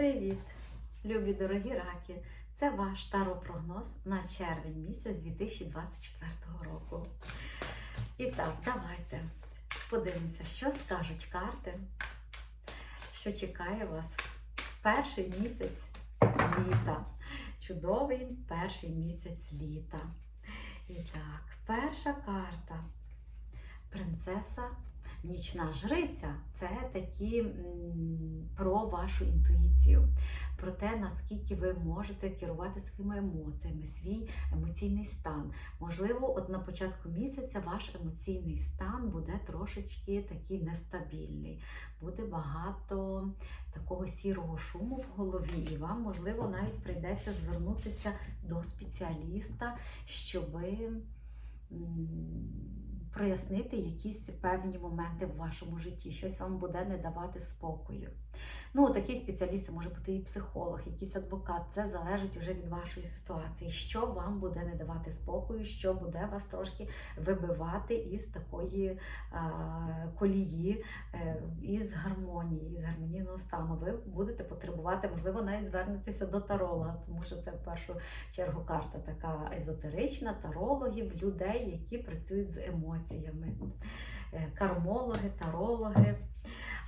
Привіт, любі дорогі раки! Це ваш таропрогноз на червень місяць 2024 року. І так, давайте подивимося, що скажуть карти, що чекає вас перший місяць літа. Чудовий перший місяць літа. І так, перша карта. Принцеса Нічна жриця це такі про вашу інтуїцію, про те, наскільки ви можете керувати своїми емоціями, свій емоційний стан. Можливо, от на початку місяця ваш емоційний стан буде трошечки такий нестабільний, буде багато такого сірого шуму в голові, і вам, можливо, навіть прийдеться звернутися до спеціаліста, щоби прояснити якісь певні моменти в вашому житті, щось вам буде не давати спокою. Ну, такий спеціаліст може бути і психолог, якийсь адвокат. Це залежить вже від вашої ситуації, що вам буде не давати спокою, що буде вас трошки вибивати із такої колії, е, із гармонії, із гармонійного стану. Ви будете потребувати, можливо, навіть звернетеся до таролога, тому що це в першу чергу карта така езотерична, тарологів, людей, які працюють з емоціями. Е, Кармологи, тарологи.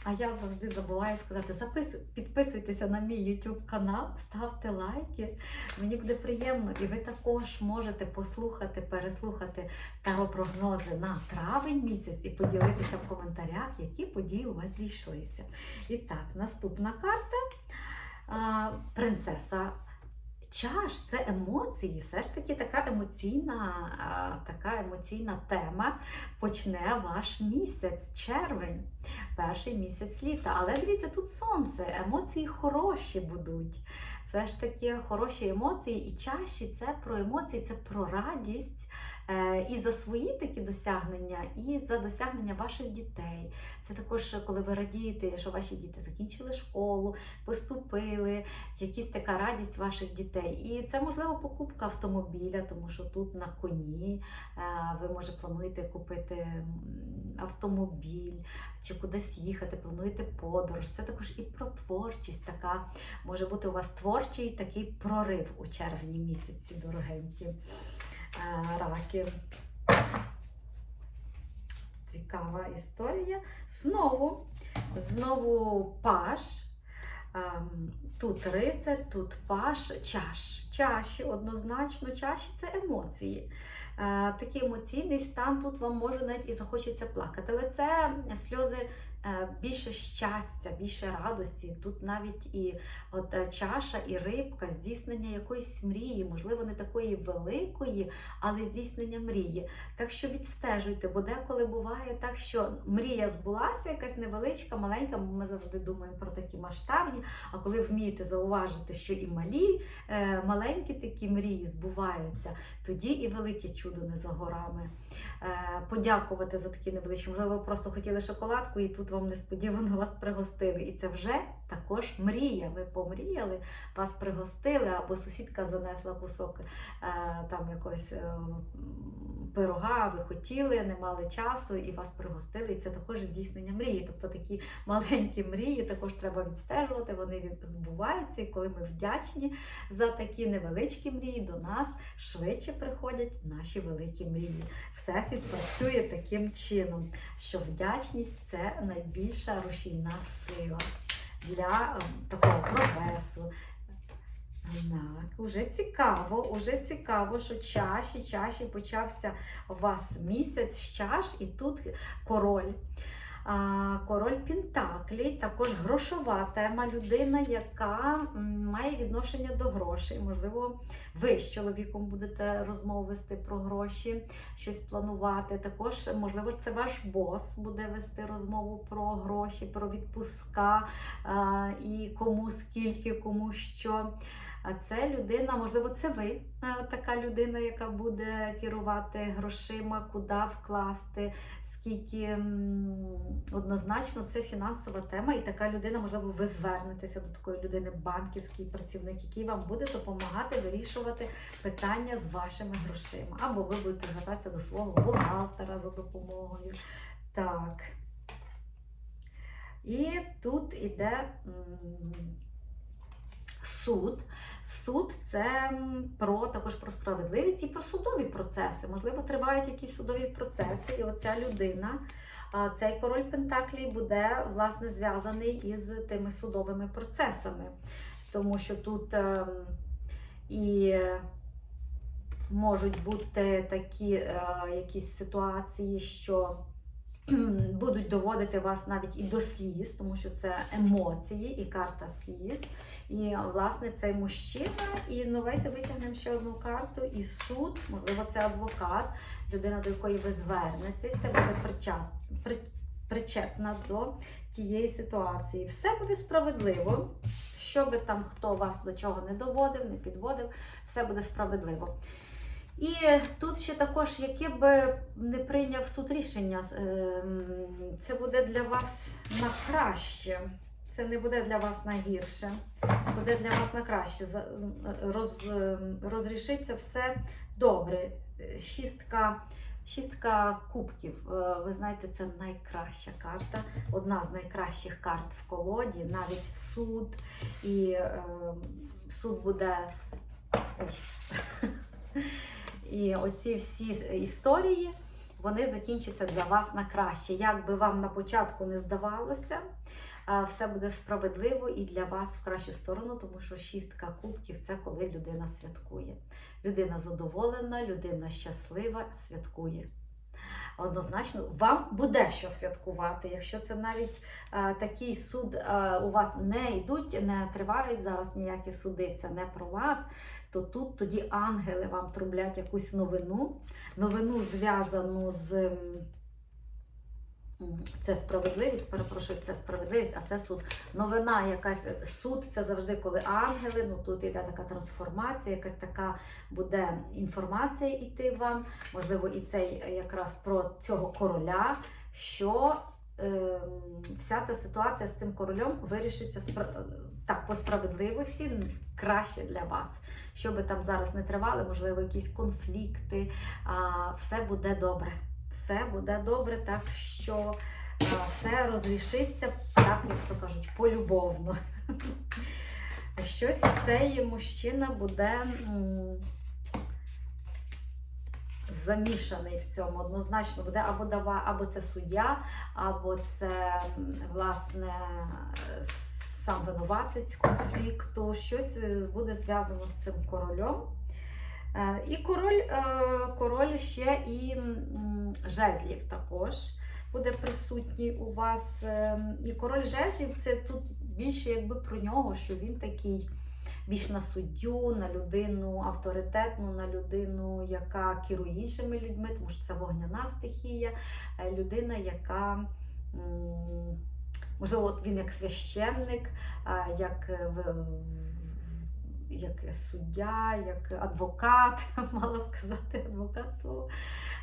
А я завжди забуваю сказати, запис... підписуйтеся на мій YouTube канал, ставте лайки. Мені буде приємно, і ви також можете послухати, переслухати таропрогнози на травень місяць і поділитися в коментарях, які події у вас зійшлися. І так, наступна карта принцеса. Чаш це емоції, все ж таки така емоційна, така емоційна тема почне ваш місяць, червень, перший місяць літа. Але дивіться, тут сонце, емоції хороші будуть. Все ж таки хороші емоції і чаші це про емоції, це про радість. е, І за свої такі досягнення, і за досягнення ваших дітей. Це також, коли ви радієте, що ваші діти закінчили школу, поступили, якась така радість ваших дітей. І це можливо покупка автомобіля, тому що тут на коні е, ви може плануєте купити автомобіль чи кудись їхати, плануєте подорож. Це також і про творчість. Така може бути у вас творчий такий прорив у червні місяці, дорогенькі е, раки. Цікава історія. Знову, знову паш. Ем, Тут рицар, тут паш, чаш. Чаші, однозначно, чаші це емоції. Е, Такий емоційний стан тут вам може навіть і захочеться плакати. Але це сльози більше щастя, більше радості. Тут навіть і от е, чаша, і рибка, здійснення якоїсь мрії, можливо, не такої великої, але здійснення мрії. Так що відстежуйте, бо деколи буває так, що мрія збулася, якась невеличка, маленька, бо ми завжди думаємо про такі масштабні. А коли вмієте зауважити, що і малі, е, маленькі такі мрії збуваються, тоді і велике чудо не за горами. Е, Подякувати за такі невеличкі. Можливо, ви просто хотіли шоколадку, і тут вам несподівано вас пригостили. І це вже також мрія. Ви помріяли, вас пригостили, або сусідка занесла кусок е, там якогось е, пирога, ви хотіли, не мали часу і вас пригостили. І це також здійснення мрії. Тобто такі маленькі мрії також треба відстежувати, вони збуваються. І коли ми вдячні за такі невеличкі мрії, до нас швидше приходять наші великі мрії. Всесвіт працює таким чином, що вдячність це найбільша рушійна сила для ем, такого прогресу. Так, уже цікаво, уже цікаво, що чаші, чаші почався у вас місяць з чаш, і тут король. Король Пентаклі, також грошова тема, людина, яка має відношення до грошей. Можливо, ви з чоловіком будете розмову вести про гроші, щось планувати. Також, можливо, це ваш бос буде вести розмову про гроші, про відпуска і кому скільки, кому що. А це людина, можливо, це ви е, така людина, яка буде керувати грошима, куди вкласти, скільки однозначно це фінансова тема, і така людина, можливо, ви звернетеся до такої людини, банківський працівник, який вам буде допомагати вирішувати питання з вашими грошима. Або ви будете звертатися до свого бухгалтера за допомогою. Так. І тут іде. Суд. Суд це про також про справедливість і про судові процеси. Можливо, тривають якісь судові процеси, і оця людина, цей король Пентаклі буде власне зв'язаний із тими судовими процесами, тому що тут ем, і можуть бути такі е, якісь ситуації, що будуть доводити вас навіть і до сліз, тому що це емоції і карта сліз. І власне цей мужчина, і ну, давайте витягнемо ще одну карту, і суд, можливо, це адвокат, людина, до якої ви звернетеся, буде причетна до тієї ситуації. Все буде справедливо. Що би там хто вас до чого не доводив, не підводив, все буде справедливо. І тут ще також, яке би не прийняв суд рішення, ем, це буде для вас на краще. Це не буде для вас на гірше, буде для вас на краще. Роз, ем, розрішиться все добре. Шістка, шістка кубків. Е, Ви знаєте, це найкраща карта, одна з найкращих карт в колоді, навіть суд. І ем, суд буде. Ой. І оці всі історії вони закінчаться для вас на краще. Як би вам на початку не здавалося, все буде справедливо і для вас в кращу сторону, тому що шістка кубків це коли людина святкує. Людина задоволена, людина щаслива, святкує. Однозначно, вам буде що святкувати. Якщо це навіть е, такий суд е, у вас не йдуть, не тривають зараз ніякі суди, це не про вас, то тут тоді ангели вам трублять якусь новину, новину зв'язану з. Це справедливість, перепрошую, це справедливість, а це суд. Новина, якась суд це завжди коли ангели. Ну тут йде така трансформація, якась така буде інформація йти вам. Можливо, і цей е, якраз про цього короля, що ем, вся ця ситуація з цим королем вирішиться так по справедливості краще для вас. Що би там зараз не тривали, можливо, якісь конфлікти, а, все буде добре. Все буде добре, так що все розрішиться, так як то кажуть, полюбовно. Щось цей мужчина буде замішаний в цьому. Однозначно буде або дава, або це суддя, або це власне сам винуватець конфлікту. Щось е, буде зв'язано з цим королем. Е, І король, е, король ще і жезлів також буде присутній у вас. І король жезлів це тут більше якби про нього, що він такий більш на суддю, на людину авторитетну, на людину, яка керує іншими людьми, тому що це вогняна стихія, людина, яка. Можливо, от він як священник, як, е, як суддя, як адвокат, мала сказати адвокат слово.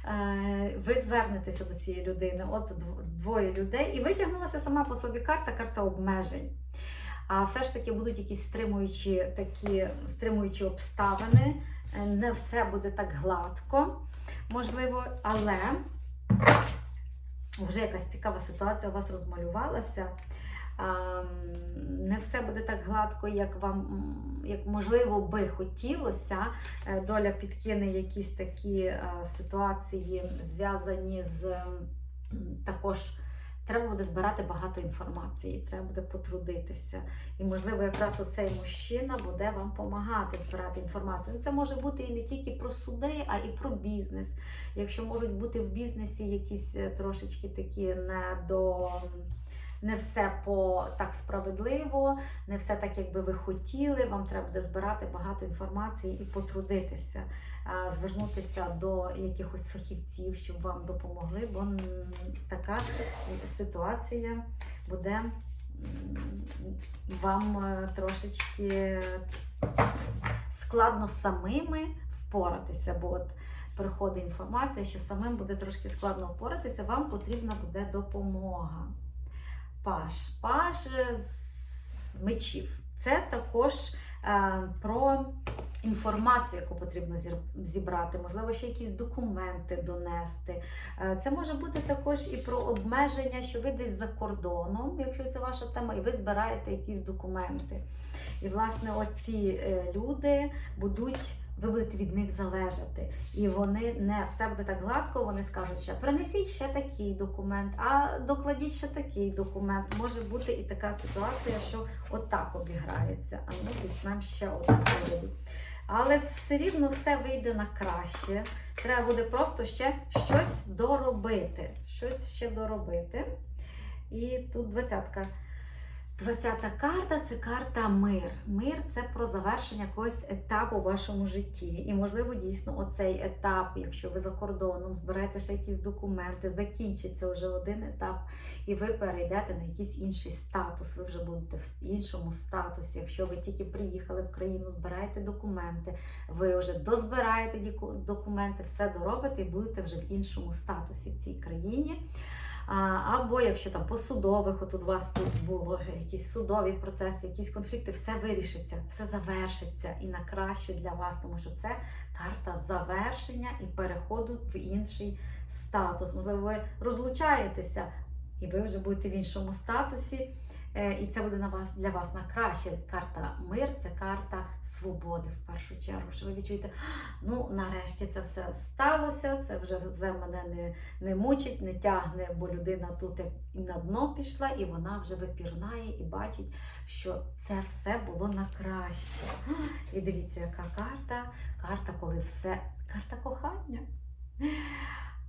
Е, Ви звернетеся до цієї людини, от двоє людей, і витягнулася сама по собі карта, карта обмежень. А все ж таки будуть якісь стримуючі такі стримуючі обставини. Е, Не все буде так гладко, можливо, але вже якась цікава ситуація у вас розмалювалася. Не все буде так гладко, як вам як можливо би хотілося. Е, Доля підкине якісь такі е, ситуації, зв'язані з також. Треба буде збирати багато інформації, треба буде потрудитися. І, можливо, якраз оцей мужчина буде вам допомагати збирати інформацію. Ну, Це може бути і не тільки про суди, а і про бізнес. Якщо можуть бути в бізнесі якісь е, трошечки такі не до. Не все по так справедливо, не все так, як би ви хотіли. Вам треба буде збирати багато інформації і потрудитися, звернутися до якихось фахівців, щоб вам допомогли, бо така ситуація буде вам е, трошечки складно самими впоратися, бо от приходить інформація, що самим буде трошки складно впоратися, вам потрібна буде допомога. Паш. Паш е, з мечів. Це також е, про інформацію, яку потрібно зібрати, можливо, ще якісь документи донести. Е, Це може бути також і про обмеження, що ви десь за кордоном, якщо це ваша тема, і ви збираєте якісь документи. І, власне, оці е, люди будуть. Ви будете від них залежати, і вони не все буде так гладко. Вони скажуть, ще принесіть ще такий документ, а докладіть ще такий документ. Може бути і така ситуація, що отак обіграється. А ми візьмемо ще одну. Але все рівно все вийде на краще. Треба буде просто ще щось доробити. Щось ще доробити. І тут двадцятка. Двадцята карта це карта мир. Мир це про завершення якогось етапу у вашому житті. І, можливо, дійсно, оцей етап, якщо ви за кордоном зберете ще якісь документи, закінчиться вже один етап, і ви перейдете на якийсь інший статус. Ви вже будете в іншому статусі. Якщо ви тільки приїхали в країну, збираєте документи, ви вже дозбираєте документи, все доробите і будете вже в іншому статусі в цій країні. Або якщо там по судових, от у вас тут було якісь судові процеси, якісь конфлікти, все вирішиться, все завершиться і на краще для вас, тому що це карта завершення і переходу в інший статус. Можливо, ви розлучаєтеся, і ви вже будете в іншому статусі. Е, І це буде на вас для вас на краще. Карта мир це карта свободи в першу чергу. Що ви відчуєте, ну нарешті це все сталося, це вже все мене не не мучить, не тягне, бо людина тут на дно пішла, і вона вже випірнає і бачить, що це все було на краще. І дивіться, яка карта. Карта, коли все. Карта кохання.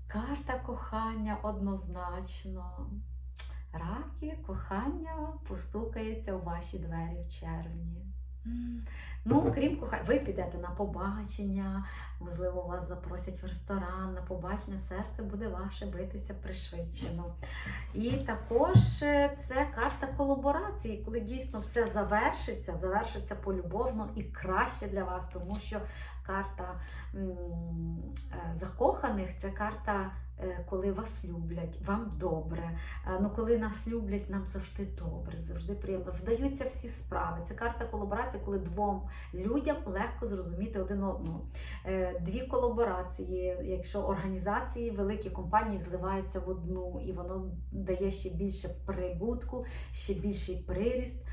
Карта кохання однозначно. Раки, кохання постукається у ваші двері в червні. Ну, крім кохання, ви підете на побачення, можливо, вас запросять в ресторан, на побачення серце буде ваше битися пришвидшено. І також е, це карта колаборації, коли дійсно все завершиться, завершиться полюбовно і краще для вас, тому що карта е, закоханих це карта. Е, Коли вас люблять, вам добре. Е, Ну, коли нас люблять, нам завжди добре, завжди приємно. Вдаються всі справи. Це карта колаборації, коли двом людям легко зрозуміти один одного. Е, Дві колаборації, якщо організації, великі компанії зливаються в одну, і воно дає ще більше прибутку, ще більший приріст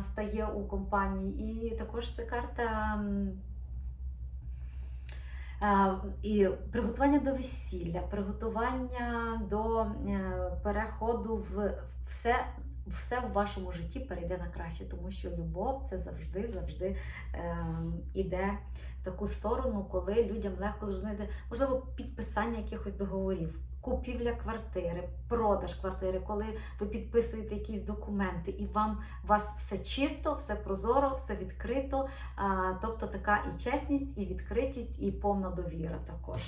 стає у компанії. І також це карта. А, І приготування до весілля, приготування до е, переходу в все, все в вашому житті перейде на краще, тому що любов це завжди, завжди е, іде в таку сторону, коли людям легко зрозуміти, можливо, підписання якихось договорів. Купівля квартири, продаж квартири, коли ви підписуєте якісь документи, і вам у вас все чисто, все прозоро, все відкрито. Тобто така і чесність, і відкритість, і повна довіра також.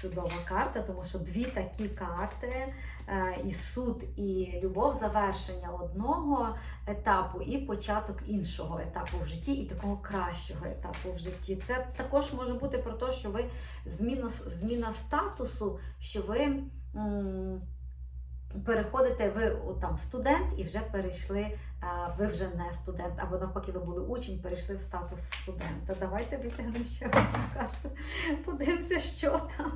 Чудова карта, тому що дві такі карти: е, і суд, і любов, завершення одного етапу, і початок іншого етапу в житті, і такого кращого етапу в житті. Це також може бути про те, що ви зміна, зміна статусу, що ви. Переходите, ви там студент і вже перейшли, ви вже не студент, або навпаки, ви були учень, перейшли в статус студента. Давайте витягнемо ще одну карту. Подивимося, що там.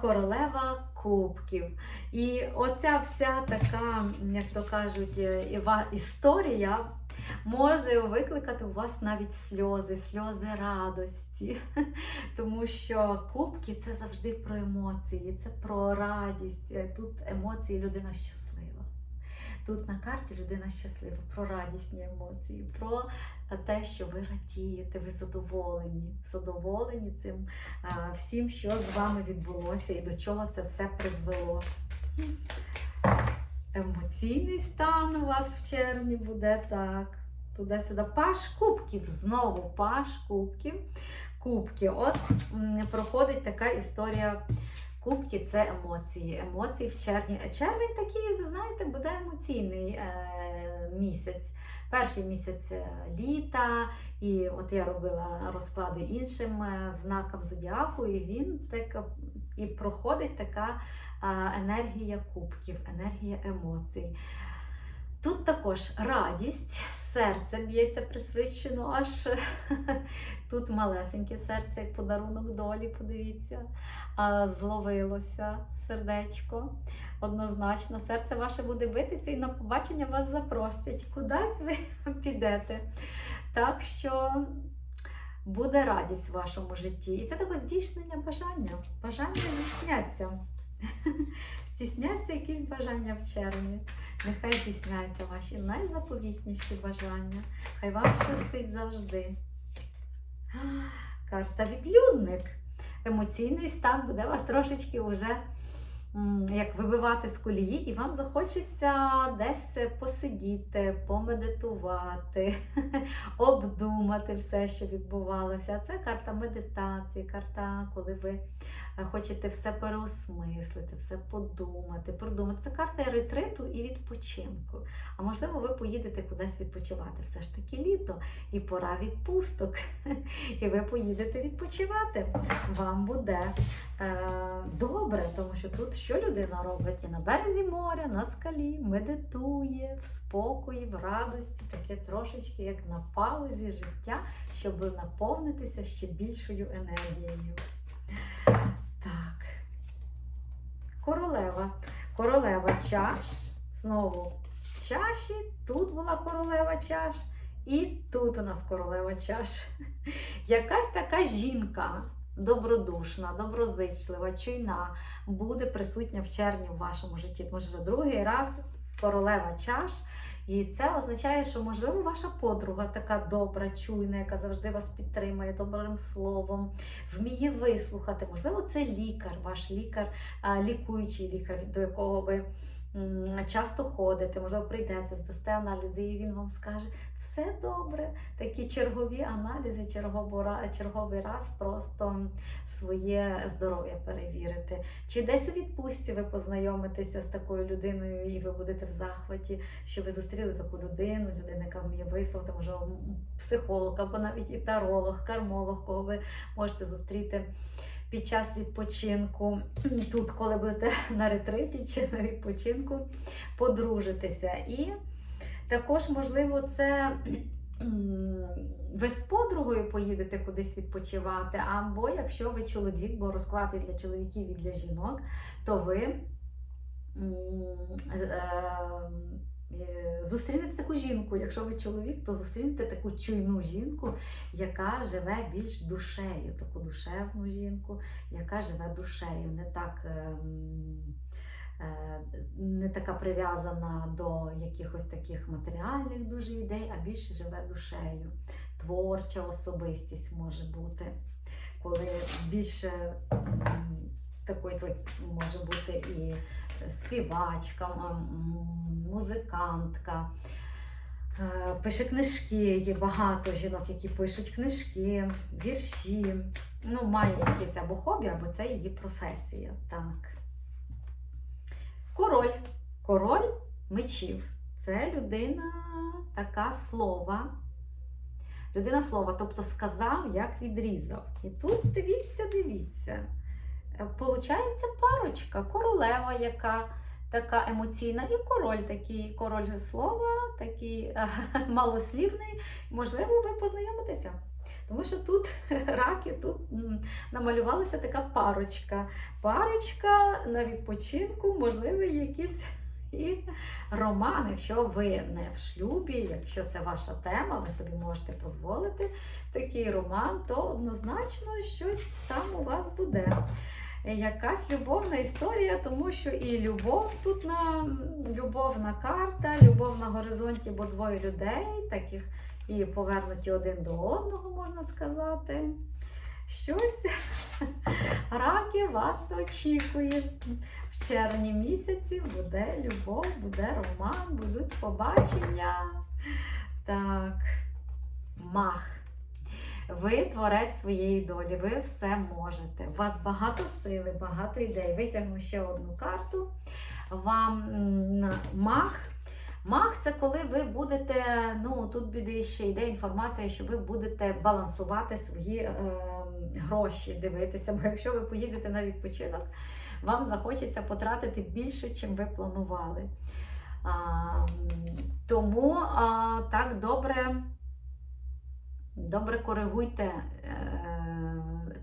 Королева кубків. І оця вся така, як то кажуть, е, історія може викликати у вас навіть сльози, сльози радості. Тому що кубки це завжди про емоції, це про радість. Е, Тут емоції людина щаслива. Тут на карті людина щаслива, про радісні емоції, про те, що ви радієте, ви задоволені, задоволені цим всім, що з вами відбулося і до чого це все призвело. Емоційний стан у вас в червні буде так. Туди-сюди. Паш кубків, знову паш кубків. Кубки. От проходить така історія. Кубки це емоції. Емоції в червні. Червень такий, ви знаєте, буде емоційний е, місяць. Перший місяць е, літа, і от я робила розклади іншим е, знакам зодіаку, і він так і проходить така енергія кубків, енергія емоцій. Тут також радість, серце б'ється присвідчено, аж тут малесеньке серце, як подарунок долі, подивіться, зловилося сердечко. Однозначно, серце ваше буде битися і на побачення вас запросять. Кудись ви підете. Так що буде радість в вашому житті. І це таке здійснення бажання. Бажання здійсняться. Здійсняться якісь бажання в червні. Нехай здійсняються ваші найзаповітніші бажання. Хай вам щастить завжди. Карта відлюдник. Емоційний стан буде вас трошечки вже як вибивати з колії, і вам захочеться десь посидіти, помедитувати, обдумати все, що відбувалося. Це карта медитації, карта, коли ви хочете все переосмислити, все подумати, продумати. Це карта ретриту і відпочинку. А можливо, ви поїдете кудись відпочивати. Все ж таки літо і пора відпусток. І ви поїдете відпочивати. Вам буде е, добре, тому що тут що людина робить? І на березі моря, на скалі, медитує в спокої, в радості, таке трошечки як на паузі життя, щоб наповнитися ще більшою енергією. Так. Королева. Чаш. Знову чаші. Тут була королева чаш. І тут у нас королева чаш. Якась така жінка добродушна, доброзичлива, чуйна буде присутня в червні в вашому житті. Тому що другий раз королева чаш. І це означає, що, можливо, ваша подруга така добра, чуйна, яка завжди вас підтримує добрим словом, вміє вислухати. Можливо, це лікар, ваш лікар, лікуючий лікар, до якого ви часто ходите, можливо, прийдете, здасте аналізи, і він вам скаже, все добре. Такі чергові аналізи, черговий раз просто своє здоров'я перевірити. Чи десь у відпустці ви познайомитеся з такою людиною, і ви будете в захваті, що ви зустріли таку людину, людину, яка вміє висловити, може психолог або навіть і таролог, кармолог, кого ви можете зустріти під час відпочинку. Тут, коли будете на ретриті чи на відпочинку, подружитися. І також, можливо, це. Ви з подругою поїдете кудись відпочивати, або якщо ви чоловік, бо розклад і для чоловіків і для жінок, то ви е, зустрінете таку жінку. Якщо ви чоловік, то зустрінете таку чуйну жінку, яка живе більш душею, таку душевну жінку, яка живе душею, не так. ем, е, Не така прив'язана до якихось таких матеріальних дуже ідей, а більше живе душею. Творча особистість може бути, коли більше такої може бути і співачка, музикантка. Е, Пише книжки, є багато жінок, які пишуть книжки, вірші. Ну, має якесь або хобі, або це її професія. Так. Король. Король мечів. Це людина така слова. Людина слова, тобто сказав, як відрізав. І тут дивіться, дивіться. Получається парочка, королева, яка така емоційна, і король такий, король слова, такий малослівний. Можливо, ви познайомитеся. Тому що тут раки, тут намалювалася така парочка. Парочка на відпочинку, можливо, якісь і роман. Якщо ви не в шлюбі, якщо це ваша тема, ви собі можете дозволити такий роман, то однозначно щось там у вас буде. Е, Якась любовна історія, тому що і любов тут на любовна карта, любов на горизонті, бо двоє людей, таких і повернуті один до одного, можна сказати. Щось раки вас очікує. В червні місяці буде любов, буде роман, будуть побачення. Так, мах. Ви творець своєї долі, ви все можете. У вас багато сили, багато ідей. Витягну ще одну карту. Вам мах. Мах це коли ви будете, ну тут буде ще йде інформація, що ви будете балансувати свої е, гроші, дивитися. Бо якщо ви поїдете на відпочинок, вам захочеться потратити більше, чим ви планували. А, тому а, так добре, добре коригуйте, е,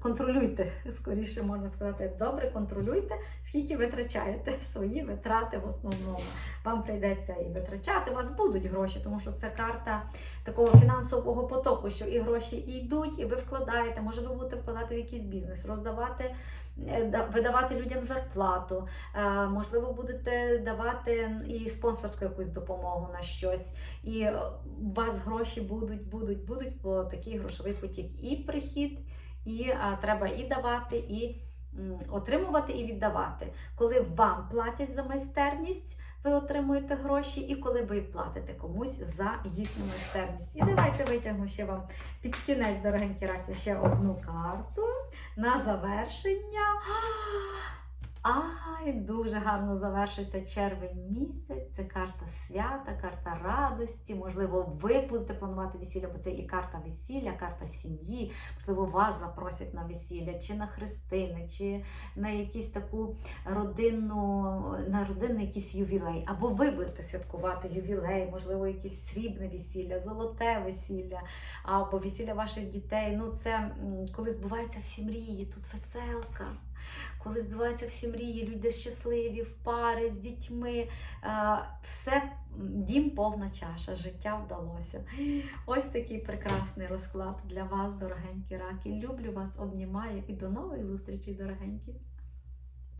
контролюйте, скоріше можна сказати, добре контролюйте, скільки витрачаєте свої витрати в основному. Вам прийдеться і витрачати, у вас будуть гроші, тому що це карта такого фінансового потоку, що і гроші і йдуть, і ви вкладаєте. Може, ви будете вкладати в якийсь бізнес, роздавати, е, видавати людям зарплату. Е, Можливо, будете давати і спонсорську якусь допомогу на щось. І е, у вас гроші будуть, будуть, будуть, бо такий грошовий потік. І прихід, і а, треба і давати, і м, отримувати, і віддавати. Коли вам платять за майстерність. Ви отримуєте гроші, і коли ви платите комусь за їхню майстерність. І давайте витягну ще вам під кінець, дорогенькі раки, ще одну карту на завершення. Ай, дуже гарно завершиться червень місяць. Це карта свята, карта радості. Можливо, ви будете планувати весілля, бо це і карта весілля, карта сім'ї. Можливо, вас запросять на весілля, чи на хрестини, чи на якісь таку родинну, на родинний якийсь ювілей. Або ви будете святкувати ювілей, можливо, якесь срібне весілля, золоте весілля, або весілля ваших дітей. Ну, це коли збуваються всі мрії, тут веселка. Коли збиваються всі мрії, люди щасливі, в пари з дітьми, е, все дім повна чаша, життя вдалося. Ось такий прекрасний розклад для вас, дорогенькі раки. Люблю вас, обнімаю і до нових зустрічей, дорогенькі.